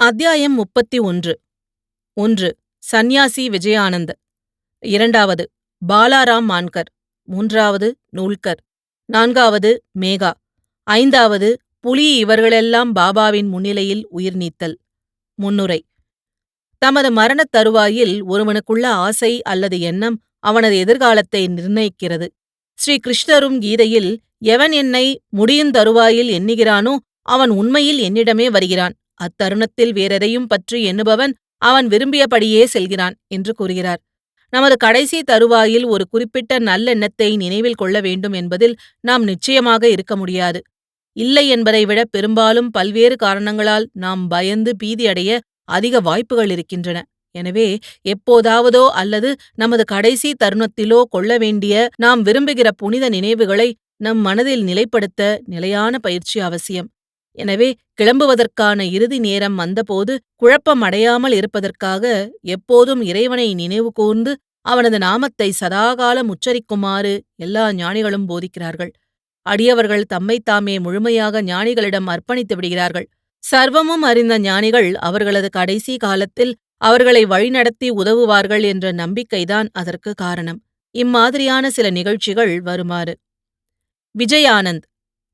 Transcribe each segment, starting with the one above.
அத்தியாயம் முப்பத்தி ஒன்று. ஒன்று சந்நியாசி விஜயானந்த். இரண்டாவது பாலாராம் மான்கர். மூன்றாவது நூல்கர். நான்காவது மேகா. ஐந்தாவது புலி இவர்களெல்லாம் பாபாவின் முன்னிலையில் உயிர் நீத்தல். முன்னுரை. தமது மரணத் தருவாயில் ஒருவனுக்குள்ள ஆசை அல்லது எண்ணம் அவனது எதிர்காலத்தை நிர்ணயிக்கிறது. ஸ்ரீ கிருஷ்ணரும் கீதையில் எவன் என்னை முடியும் தருவாயில் எண்ணுகிறானோ அவன் உண்மையில் என்னிடமே வருகிறான். அத்தருணத்தில் வேறெதையும் பற்றி எண்ணுபவன் அவன் விரும்பியபடியே செல்கிறான் என்று கூறுகிறார். நமது கடைசி தருவாயில் ஒரு குறிப்பிட்ட நல்லெண்ணத்தை நினைவில் கொள்ள வேண்டும் என்பதில் நாம் நிச்சயமாக இருக்க முடியாது. இல்லை என்பதை விட பெரும்பாலும் பல்வேறு காரணங்களால் நாம் பயந்து பீதியடைய அதிக வாய்ப்புகள் இருக்கின்றன. எனவே எப்போதாவதோ அல்லது நமது கடைசி தருணத்திலோ கொள்ள வேண்டிய நாம் விரும்புகிற புனித நினைவுகளை நம் மனதில் நிலைப்படுத்த நிலையான பயிற்சி அவசியம். எனவே கிளம்புவதற்கான இறுதி நேரம் வந்தபோது குழப்பம் அடையாமல் இருப்பதற்காக எப்போதும் இறைவனை நினைவு கூர்ந்து அவனது நாமத்தை சதாகாலம் உச்சரிக்குமாறு எல்லா ஞானிகளும் போதிக்கிறார்கள். அடியவர்கள் தம்மைத்தாமே முழுமையாக ஞானிகளிடம் அர்ப்பணித்து விடுகிறார்கள். சர்வமும் அறிந்த ஞானிகள் அவர்களது கடைசி காலத்தில் அவர்களை வழிநடத்தி உதவுவார்கள் என்ற நம்பிக்கைதான் அதற்கு காரணம். இம்மாதிரியான சில நிகழ்ச்சிகள் வருமாறு. விஜயானந்த்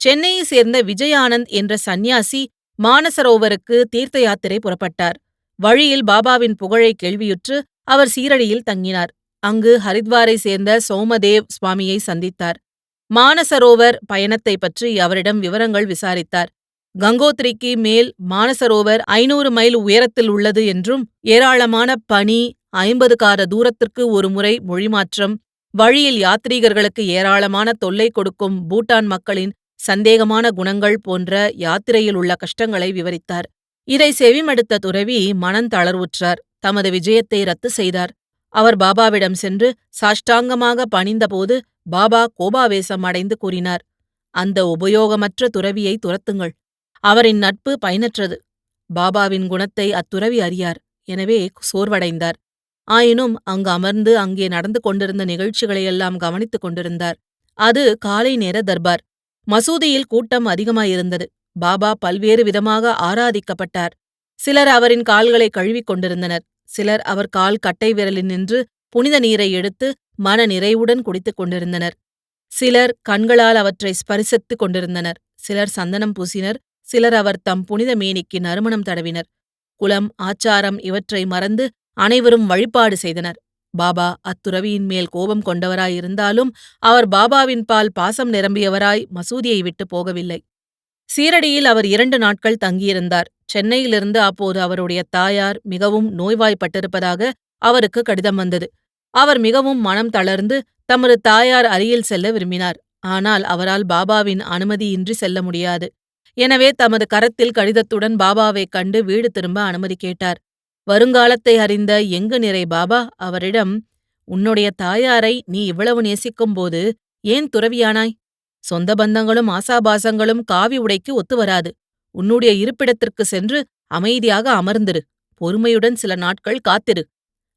சென்னையை சேர்ந்த விஜயானந்த் என்ற சந்நியாசி மானசரோவருக்கு தீர்த்த யாத்திரை புறப்பட்டார். வழியில் பாபாவின் புகழை கேள்வியுற்று அவர் சீரடியில் தங்கினார். அங்கு ஹரித்வாரை சேர்ந்த சோமதேவ் சுவாமியை சந்தித்தார். மானசரோவர் பயணத்தை பற்றி அவரிடம் விவரங்கள் விசாரித்தார். கங்கோத்ரிக்கு மேல் மானசரோவர் ஐநூறு மைல் உயரத்தில் உள்ளது என்றும் ஏராளமான பனி ஐம்பது கார தூரத்திற்கு ஒரு முறை மொழிமாற்றம் வழியில் யாத்ரீகர்களுக்கு ஏராளமான தொல்லை கொடுக்கும் பூட்டான் மக்களின் சந்தேகமான குணங்கள் போன்ற யாத்திரையில் உள்ள கஷ்டங்களை விவரித்தார். இதை செவிமடுத்த துறவி மனந்தளர்வுற்றார் தமது விஜயத்தை ரத்து செய்தார். அவர் பாபாவிடம் சென்று சாஷ்டாங்கமாக பணிந்தபோது பாபா கோபாவேசம் அடைந்து கூறினார். அந்த உபயோகமற்ற துறவியை துரத்துங்கள். அவரின் நட்பு பயனற்றது. பாபாவின் குணத்தை அத்துறவி அறியார். எனவே சோர்வடைந்தார். ஆயினும் அங்கு அமர்ந்து அங்கே நடந்து கொண்டிருந்த நிகழ்ச்சிகளையெல்லாம் கவனித்துக் கொண்டிருந்தார். அது காலை நேர தர்பார். மசூதியில் கூட்டம் அதிகமாயிருந்தது. பாபா பல்வேறு விதமாக ஆராதிக்கப்பட்டார். சிலர் அவரின் கால்களை கழுவிக் கொண்டிருந்தனர். சிலர் அவர் கால் கட்டை விரலில் நின்று புனித நீரை எடுத்து மன நிறைவுடன் குடித்துக் கொண்டிருந்தனர். சிலர் கண்களால் அவற்றை ஸ்பரிசித்துக் கொண்டிருந்தனர். சிலர் சந்தனம் பூசினர். சிலர் அவர் தம் புனித மேனிக்கு நறுமணம் தடவினர். குலம் ஆச்சாரம் இவற்றை மறந்து அனைவரும் வழிபாடு செய்தனர். பாபா அத்துறவியின் மேல் கோபம் கொண்டவராயிருந்தாலும் அவர் பாபாவின் பால் பாசம் நிரம்பியவராய் மசூதியை விட்டு போகவில்லை. சீரடியில் அவர் இரண்டு நாட்கள் தங்கியிருந்தார். சென்னையிலிருந்து அப்போது அவருடைய தாயார் மிகவும் நோய்வாய்ப்பட்டிருப்பதாக அவருக்கு கடிதம் வந்தது. அவர் மிகவும் மனம் தளர்ந்து தமது தாயார் அருகில் செல்ல விரும்பினார். ஆனால் அவரால் பாபாவின் அனுமதியின்றி செல்ல முடியாது. எனவே தமது கரத்தில் கடிதத்துடன் பாபாவைக் கண்டு வீடு திரும்ப அனுமதி கேட்டார். வருங்காலத்தை அறிந்த எங்கு நிறை பாபா அவரிடம் உன்னுடைய தாயாரை நீ இவ்வளவு நேசிக்கும்போது ஏன் துறவியானாய்? சொந்த பந்தங்களும் ஆசாபாசங்களும் காவி உடைக்கு ஒத்து வராது. உன்னுடைய இருப்பிடத்திற்கு சென்று அமைதியாக அமர்ந்திரு. பொறுமையுடன் சில நாட்கள் காத்திரு.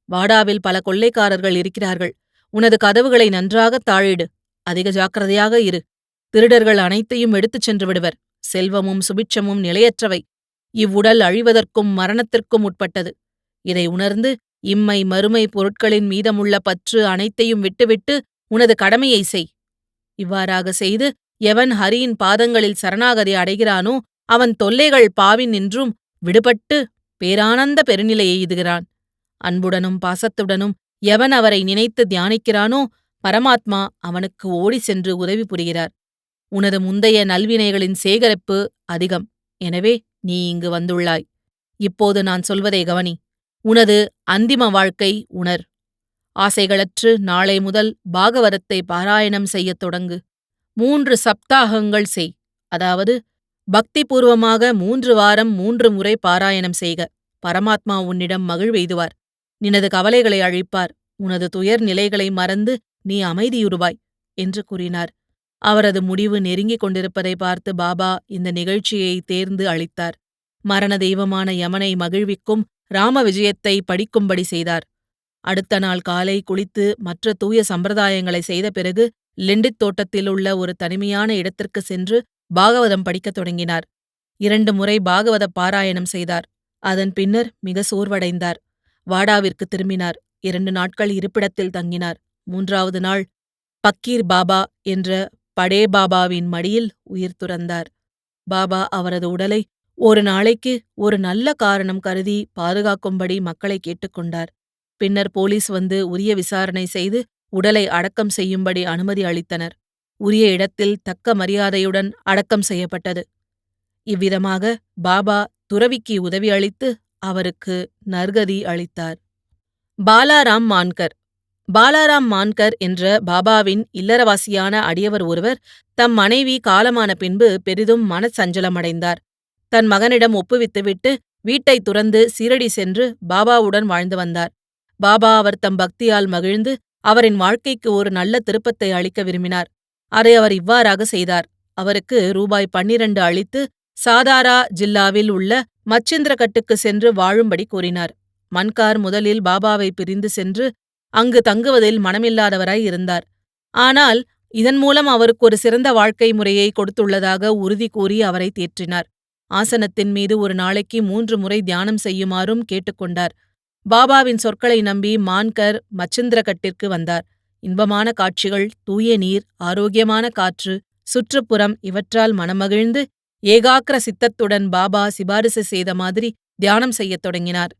வாடாவில் பல கொள்ளைக்காரர்கள் இருக்கிறார்கள். உனது கதவுகளை நன்றாக தாழிடு. அதிக ஜாக்கிரதையாக இரு. திருடர்கள் அனைத்தையும் எடுத்துச் சென்று விடுவர். செல்வமும் சுபிட்சமும் நிலையற்றவை. இவ்வுடல் அழிவதற்கும் மரணத்திற்கும் உட்பட்டது. இதை உணர்ந்து இம்மை மறுமை பொருட்களின் மீதமுள்ள பற்று அனைத்தையும் விட்டுவிட்டு உனது கடமையை செய். இவ்வாறாக செய்து எவன் ஹரியின் பாதங்களில் சரணாகதி அடைகிறானோ அவன் தொல்லைகள் பாவின் நின்றும் விடுபட்டு பேரானந்த பெருநிலை எய்துகிறான். அன்புடனும் பாசத்துடனும் எவன் அவரை நினைத்து தியானிக்கிறானோ பரமாத்மா அவனுக்கு ஓடி சென்று உதவி புரிகிறார். உனது முந்தைய நல்வினைகளின் சேகரிப்பு அதிகம். எனவே நீ இங்கு வந்துள்ளாய். இப்போது நான் சொல்வதை கவனி. உனது அந்திம வாழ்க்கை உணர். ஆசைகளற்று நாளை முதல் பாகவதத்தை பாராயணம் செய்யத் தொடங்கு. மூன்று சப்தாகங்கள் செய். அதாவது பக்திபூர்வமாக மூன்று வாரம் மூன்று முறை பாராயணம் செய்க. பரமாத்மா உன்னிடம் மகிழ்வெய்துவார் நினது கவலைகளை அழிப்பார். உனது துயர் நிலைகளை மறந்து நீ அமைதியுறுவாய் என்று கூறினார். அவரது முடிவு நெருங்கிக் கொண்டிருப்பதை பார்த்து பாபா இந்த நிகழ்ச்சியை தேர்ந்து அளித்தார். மரண தெய்வமான யமனை மகிழ்விக்கும் ராம விஜயத்தை படிக்கும்படி செய்தார். அடுத்த நாள் காலை குளித்து மற்ற தூய சம்பிரதாயங்களை செய்த பிறகு லெண்டித் தோட்டத்தில் உள்ள ஒரு தனிமையான இடத்திற்கு சென்று பாகவதம் படிக்கத் தொடங்கினார். இரண்டு முறை பாகவத பாராயணம் செய்தார். அதன் பின்னர் மிக சோர்வடைந்தார். வாடாவிற்கு திரும்பினார். இரண்டு நாட்கள் இருப்பிடத்தில் தங்கினார். மூன்றாவது நாள் பக்கீர் பாபா என்ற படே பாபாவின் மடியில் உயிர் துறந்தார். பாபா அவரது உடலை ஒரு நாளைக்கு ஒரு நல்ல காரணம் கருதி பாதுகாக்கும்படி மக்களை கேட்டுக்கொண்டார் பின்னர் போலீஸ் வந்து உரிய விசாரணை செய்து உடலை அடக்கம் செய்யும்படி அனுமதி அளித்தனர். உரிய இடத்தில் தக்க மரியாதையுடன் அடக்கம் செய்யப்பட்டது. இவ்விதமாக பாபா துறவிக்கு உதவி அளித்து அவருக்கு நற்கதி அளித்தார். பாலாராம் மான்கர். பாலாராம் மான்கர் என்ற பாபாவின் இல்லறவாசியான அடியவர் ஒருவர் தம் மனைவி காலமான பின்பு பெரிதும் மனச்சஞ்சலமடைந்தார். தன் மகனிடம் ஒப்புவித்துவிட்டு வீட்டை துறந்து சீரடி சென்று பாபாவுடன் வாழ்ந்து வந்தார். பாபா அவர் தம் பக்தியால் மகிழ்ந்து அவரின் வாழ்க்கைக்கு ஒரு நல்ல திருப்பத்தை அளிக்க விரும்பினார். அதை அவர் இவ்வாறாக செய்தார். அவருக்கு ரூபாய் பன்னிரண்டு அளித்து சாதாரா ஜில்லாவில் உள்ள மச்சிந்திரகட்டுக்கு சென்று வாழும்படி கூறினார். மன்கார் முதலில் பாபாவை பிரிந்து சென்று அங்கு தங்குவதில் மனமில்லாதவராய் இருந்தார். ஆனால் இதன் மூலம் அவருக்கு ஒரு சிறந்த வாழ்க்கை முறையை கொடுத்துள்ளதாக உறுதி கூறி அவரை தேற்றினார். ஆசனத்தின் மீது ஒரு நாளைக்கு மூன்று முறை தியானம் செய்யுமாறும் கேட்டுக்கொண்டார். பாபாவின் சொற்களை நம்பி மான்கர் மச்சிந்திரகட்டிற்கு வந்தார். இன்பமான காட்சிகள் தூய நீர் ஆரோக்கியமான காற்று சுற்றுப்புறம் இவற்றால் மனமகிழ்ந்து ஏகாக்கிர சித்தத்துடன் பாபா சிபாரிசு செய்த மாதிரி தியானம் செய்யத் தொடங்கினார்.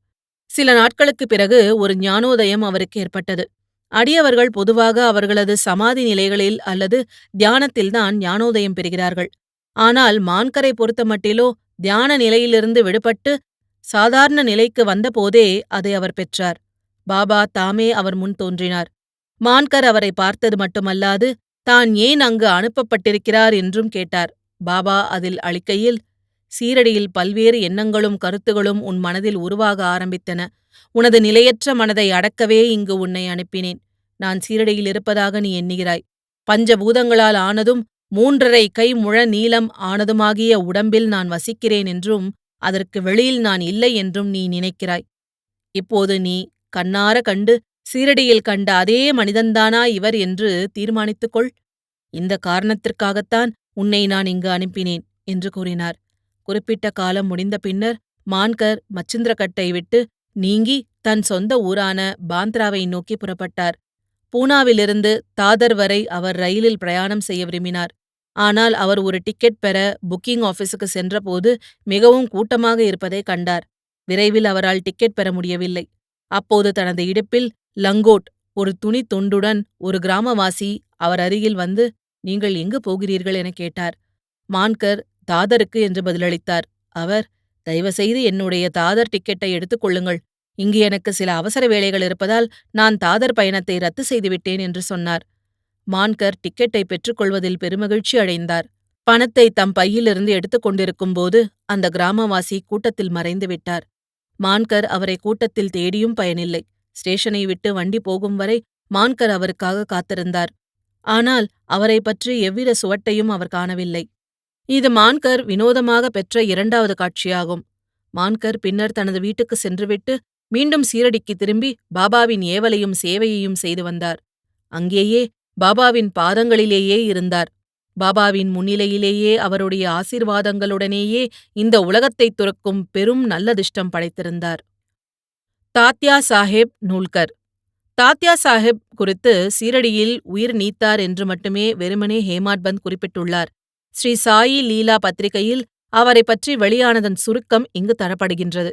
சில நாட்களுக்குப் பிறகு ஒரு ஞானோதயம் அவருக்கு ஏற்பட்டது. அடியவர்கள் பொதுவாக அவர்களது சமாதி நிலைகளில் அல்லது தியானத்தில்தான் ஞானோதயம் பெறுகிறார்கள். ஆனால் மான்கரை பொறுத்தமட்டிலோ தியான நிலையிலிருந்து விடுபட்டு சாதாரண நிலைக்கு வந்தபோதே அதை அவர் பெற்றார். பாபா தாமே அவர் முன் தோன்றினார். மான்கர் அவரை பார்த்தது மட்டுமல்லாது தான் ஏன் அங்கு அனுப்பப்பட்டிருக்கிறார் என்றும் கேட்டார். பாபா அதில் அளிக்கையில் சீரடியில் பல்வேறு எண்ணங்களும் கருத்துகளும் உன் மனதில் உருவாக ஆரம்பித்தன. உனது நிலையற்ற மனதை அடக்கவே இங்கு உன்னை அனுப்பினேன். நான் சீரடியில் இருப்பதாக நீ எண்ணுகிறாய். பஞ்சபூதங்களால் ஆனதும் மூன்றரை கை முழ நீளம் ஆனதுமாகிய உடம்பில் நான் வசிக்கிறேன் என்றும் அதற்கு வெளியில் நான் இல்லை என்றும் நீ நினைக்கிறாய். இப்போது நீ கண்ணார கண்டு சீரடியில் கண்ட அதே மனிதன்தானா இவர் என்று தீர்மானித்துக்கொள். இந்த காரணத்திற்காகத்தான் உன்னை நான் இங்கு அனுப்பினேன் என்று கூறினார். குறிப்பிட்ட காலம் முடிந்த பின்னர் மான்கர் மச்சிந்திரகட்டை விட்டு நீங்கி தன் சொந்த ஊரான பாந்த்ராவை நோக்கி புறப்பட்டார். பூனாவிலிருந்து தாதர் வரை அவர் ரயிலில் பிரயாணம் செய்ய விரும்பினார். ஆனால் அவர் ஒரு டிக்கெட் பெற புக்கிங் ஆபீஸுக்கு சென்றபோது மிகவும் கூட்டமாக இருப்பதை கண்டார். விரைவில் அவரால் டிக்கெட் பெற முடியவில்லை. அப்போது தனது இடுப்பில் லங்கோட் ஒரு துணி துண்டுடன் ஒரு கிராமவாசி அவர் அருகில் வந்து நீங்கள் எங்கு போகிறீர்கள்? என கேட்டார். மான்கர் தாதருக்கு என்று பதிலளித்தார். அவர் தயவுசெய்து என்னுடைய தாதர் டிக்கெட்டை எடுத்துக் கொள்ளுங்கள். இங்கு எனக்கு சில அவசர வேலைகள் இருப்பதால் நான் தாதர் பயணத்தை ரத்து செய்துவிட்டேன் என்று சொன்னார். மான்கர் டிக்கெட்டை பெற்றுக்கொள்வதில் பெருமகிழ்ச்சி அடைந்தார். பணத்தை தம் பையிலிருந்து எடுத்துக் கொண்டிருக்கும் போது அந்த கிராமவாசி கூட்டத்தில் மறைந்து விட்டார். மான்கர் அவரை கூட்டத்தில் தேடியும் பயனில்லை. ஸ்டேஷனை விட்டு வண்டி போகும் வரை மான்கர் அவருக்காக காத்திருந்தார். ஆனால் அவரை பற்றி எவ்வித சுவட்டையும் அவர் காணவில்லை. இது மான்கர் வினோதமாக பெற்ற இரண்டாவது காட்சியாகும். மான்கர் பின்னர் தனது வீட்டுக்கு சென்றுவிட்டு மீண்டும் சீரடிக்கு திரும்பி பாபாவின் ஏவலையும் சேவையையும் செய்து வந்தார். அங்கேயே பாபாவின் பாதங்களிலேயே இருந்தார். பாபாவின் முன்னிலையிலேயே அவருடைய ஆசீர்வாதங்களுடனேயே இந்த உலகத்தைத் துறக்கும் பெரும் நல்லதிஷ்டம் படைத்திருந்தார். தாத்யா சாஹேப் நூல்கர். தாத்யா சாஹேப் குறித்து சீரடியில் உயிர் நீத்தார் என்று மட்டுமே வெறுமனே ஹேமாட் பந்த் குறிப்பிட்டுள்ளார். ஸ்ரீ சாயி லீலா பத்திரிகையில் அவரை பற்றி வெளியானதன் சுருக்கம் இங்கு தரப்படுகின்றது.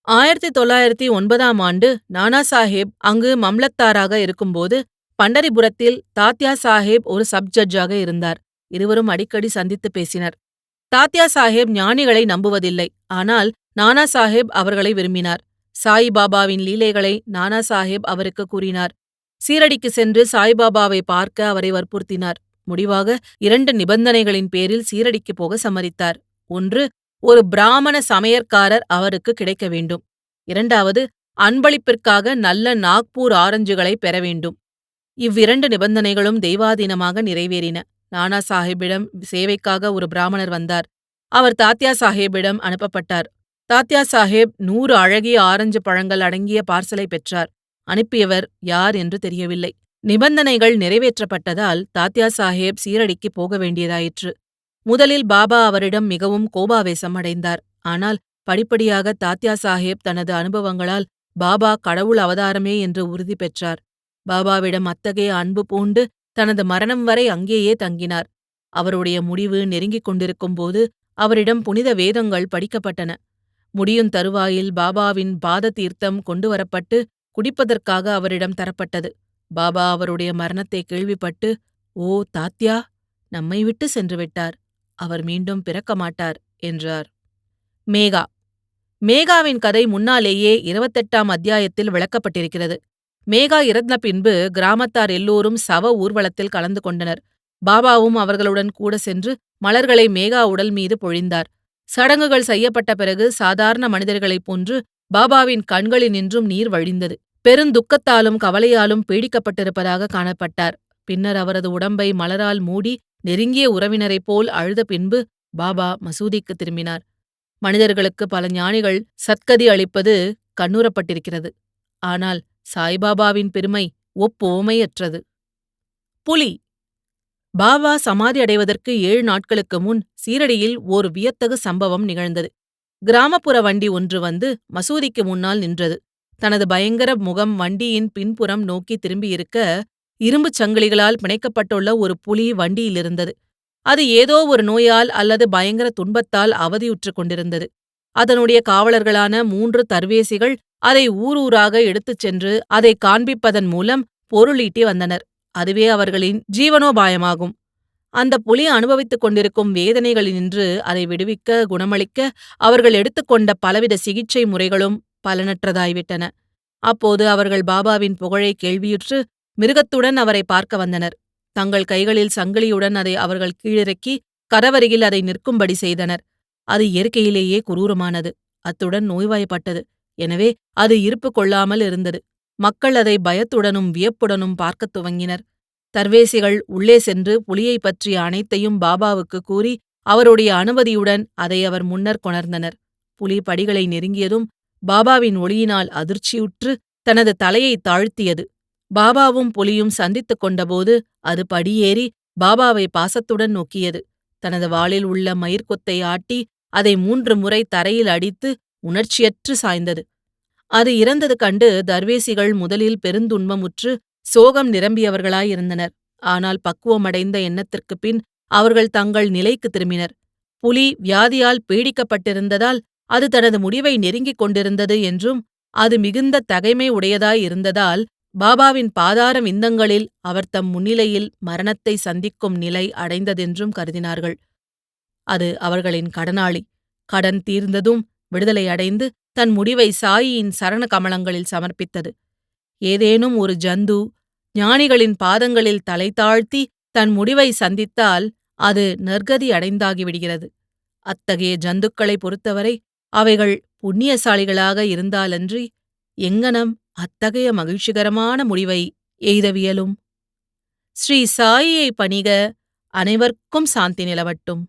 ஆயிரத்தி தொள்ளாயிரத்தி ஒன்பதாம் ஆண்டு நானா சாஹேப் அங்கு மம்லத்தாராக இருக்கும்போது பண்டரிபுரத்தில் தாத்யா சாஹேப் ஒரு சப் ஜட்ஜாக இருந்தார். இருவரும் அடிக்கடி சந்தித்து பேசினர். தாத்யா சாஹேப் ஞானிகளை நம்புவதில்லை. ஆனால் நானா சாஹேப் அவர்களை விரும்பினார். சாயிபாபாவின் லீலைகளை நானா சாஹேப் அவருக்கு கூறினார். சீரடிக்கு சென்று சாய்பாபாவை பார்க்க அவரை வற்புறுத்தினார். முடிவாக இரண்டு நிபந்தனைகளின் பேரில் சீரடிக்கு போக சம்மதித்தார். ஒன்று ஒரு பிராமண சமையற்காரர் அவருக்கு கிடைக்க வேண்டும். இரண்டாவது அன்பளிப்பிற்காக நல்ல நாக்பூர் ஆரஞ்சுகளை பெற வேண்டும். இவ்விரண்டு நிபந்தனைகளும் தெய்வாதீனமாக நிறைவேறின. நானா சாஹிப்பிடம் சேவைக்காக ஒரு பிராமணர் வந்தார். அவர் தாத்யா சாஹேபிடம் அனுப்பப்பட்டார். தாத்யா சாஹேப் நூறு அழகிய ஆரஞ்சு பழங்கள் அடங்கிய பார்சலை பெற்றார். அனுப்பியவர் யார் என்று தெரியவில்லை. நிபந்தனைகள் நிறைவேற்றப்பட்டதால் தாத்யா சாஹேப் சீரடிக்கு போக வேண்டியதாயிற்று. முதலில் பாபா அவரிடம் மிகவும் கோபாவேசம் அடைந்தார். ஆனால் படிப்படியாக தாத்யா சாஹேப் தனது அனுபவங்களால் பாபா கடவுள் அவதாரமே என்று உறுதி பெற்றார். பாபாவிடம் அத்தகைய அன்பு பூண்டு தனது மரணம் வரை அங்கேயே தங்கினார். அவருடைய முடிவு நெருங்கிக் கொண்டிருக்கும்போது அவரிடம் புனித வேதங்கள் படிக்கப்பட்டன. முடியும் தருவாயில் பாபாவின் பாத தீர்த்தம் கொண்டுவரப்பட்டு குடிப்பதற்காக அவரிடம் தரப்பட்டது. பாபா அவருடைய மரணத்தை கேள்விப்பட்டு ஓ தாத்யா நம்மை விட்டு சென்று விட்டார். அவர் மீண்டும் பிறக்க மாட்டார் என்றார். மேகா. மேகாவின் கதை முன்னாலேயே இருபத்தெட்டாம் அத்தியாயத்தில் விளக்கப்பட்டிருக்கிறது. மேகா இறந்த பின்பு கிராமத்தார் எல்லோரும் சவ ஊர்வலத்தில் கலந்து கொண்டனர். பாபாவும் அவர்களுடன் கூட சென்று மலர்களை மேகா உடல் மீது பொழிந்தார். சடங்குகள் செய்யப்பட்ட பிறகு சாதாரண மனிதர்களைப் போன்று பாபாவின் கண்களினின்றும் நீர் வழிந்தது. பெருந்துக்கத்தாலும் கவலையாலும் பீடிக்கப்பட்டிருப்பதாக காணப்பட்டார். பின்னர் அவரது உடம்பை மலரால் மூடி நெருங்கிய உறவினரைப் போல் அழுத பின்பு பாபா மசூதிக்கு திரும்பினார். மனிதர்களுக்கு பல ஞானிகள் சத்கதி அளிப்பது கண்ணுறப்பட்டிருக்கிறது. ஆனால் சாய்பாபாவின் பெருமை ஒப்புவமையற்றது புலி. பாபா சமாதி அடைவதற்கு ஏழு நாட்களுக்கு முன் சீரடியில் ஓர் வியத்தகு சம்பவம் நிகழ்ந்தது. கிராமப்புற வண்டி ஒன்று வந்து மசூதிக்கு முன்னால் நின்றது. தனது பயங்கர முகம் வண்டியின் பின்புறம் நோக்கி திரும்பியிருக்க இரும்புச் சங்கிலிகளால் பிணைக்கப்பட்டுள்ள ஒரு புலி வண்டியிலிருந்தது. அது ஏதோ ஒரு நோயால் அல்லது பயங்கர துன்பத்தால் அவதியுற்றுக் கொண்டிருந்தது. அதனுடைய காவலர்களான மூன்று தர்வேசிகள் அதை ஊரூராக எடுத்துச் சென்று அதை காண்பிப்பதன் மூலம் பொருளீட்டி வந்தனர். அதுவே அவர்களின் ஜீவனோபாயமாகும். அந்த புலி அனுபவித்துக் கொண்டிருக்கும் வேதனைகளினின்று அதை விடுவிக்க குணமளிக்க அவர்கள் எடுத்துக்கொண்ட பலவித சிகிச்சை முறைகளும் பலனற்றதாய்விட்டன. அப்போது அவர்கள் பாபாவின் புகழை கேள்வியுற்று மிருகத்துடன் அவரை பார்க்க வந்தனர். தங்கள் கைகளில் சங்கிலியுடன் அதை அவர்கள் கீழிறக்கி கரவருகில் அதை நிற்கும்படி செய்தனர். அது இயற்கையிலேயே குரூரமானது. அத்துடன் நோய்வாய்ப்பட்டது. எனவே அது இருப்பு கொள்ளாமல் இருந்தது. மக்கள் அதை பயத்துடனும் வியப்புடனும் பார்க்கத் துவங்கினர். தர்வேசிகள் உள்ளே சென்று புலியைப் பற்றிய அனைத்தையும் பாபாவுக்கு கூறி அவருடைய அனுமதியுடன் அதை அவர் முன்னர் கொணர்ந்தனர். புலி படிகளை நெருங்கியதும் பாபாவின் ஒளியினால் அதிர்ச்சியுற்று தனது தலையை தாழ்த்தியது. பாபாவும் புலியும் சந்தித்துக் கொண்டபோது அது படியேறி பாபாவை பாசத்துடன் நோக்கியது. தனது வாளில் உள்ள மயிர்கொத்தை ஆட்டி அதை மூன்று முறை தரையில் அடித்து உணர்ச்சியற்று சாய்ந்தது. அது இறந்தது கண்டு தர்வேசிகள் முதலில் பெருந்துன்பமுற்று சோகம் நிரம்பியவர்களாயிருந்தனர். ஆனால் பக்குவமடைந்த எண்ணத்திற்குப் பின் அவர்கள் தங்கள் நிலைக்கு திரும்பினர். புலி வியாதியால் பீடிக்கப்பட்டிருந்ததால் அது தனது முடிவை நெருங்கிக் கொண்டிருந்தது என்றும் அது மிகுந்த தகைமை உடையதாயிருந்ததால் பாபாவின் பாதார விந்தங்களில் அவர் தம் முன்னிலையில் மரணத்தை சந்திக்கும் நிலை அடைந்ததென்றும் கருதினார்கள். அது அவர்களின் கடனாளி. கடன் தீர்ந்ததும் விடுதலை அடைந்து தன் முடிவை சாயியின் சரண கமலங்களில் சமர்ப்பித்தது. ஏதேனும் ஒரு ஜந்து ஞானிகளின் பாதங்களில் தலை தாழ்த்தி தன் முடிவை சந்தித்தால் அது நற்கதி அடைந்தாகிவிடுகிறது அத்தகைய ஜந்துக்களை பொறுத்தவரை அவைகள் புண்ணியசாலிகளாக இருந்தாலன்றி எங்கனம் அத்தகைய மகிழ்ச்சிகரமான முடிவை எய்தவியலும். ஸ்ரீ சாயியை பணிக அனைவர்க்கும் சாந்தி நிலவட்டும்.